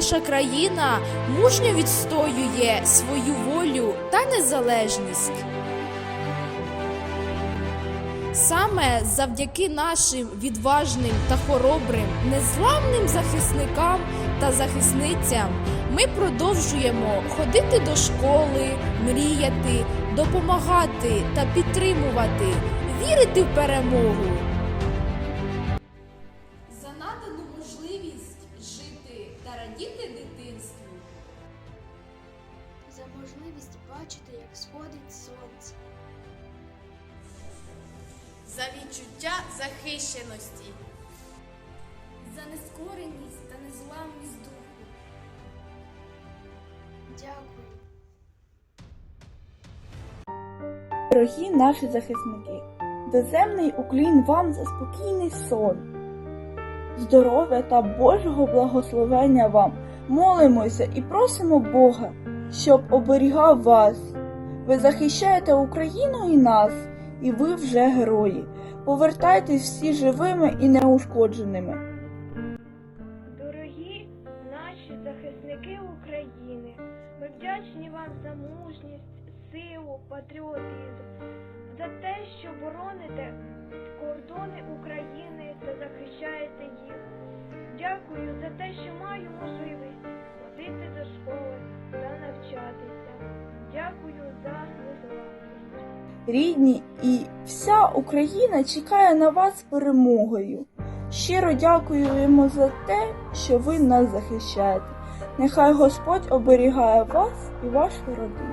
країна мужньо відстоює свою волю та незалежність. Саме завдяки нашим відважним та хоробрим, незламним захисникам та захисницям ми продовжуємо ходити до школи, мріяти, допомагати та підтримувати, вірити в перемогу. За надану можливість жити та радіти дитинству. за можливість бачити, як сходить сонце, За відчуття захищеності. за нескореність та незламність духу. дякую. Дорогі наші захисники, доземний уклін вам за спокійний сон. Здоров'я та Божого благословення вам молимося і просимо Бога, щоб оберігав вас. Ви захищаєте Україну і нас, і ви вже герої. Повертайтесь всі живими і неушкодженими. Дорогі наші захисники України, ми вдячні вам за мужність, силу, патріотизм, за те, що бороните кордони України Рідні і вся Україна чекає на вас перемогою. Щиро дякуємо за те, що ви нас захищаєте. Нехай Господь оберігає вас і вашу родину.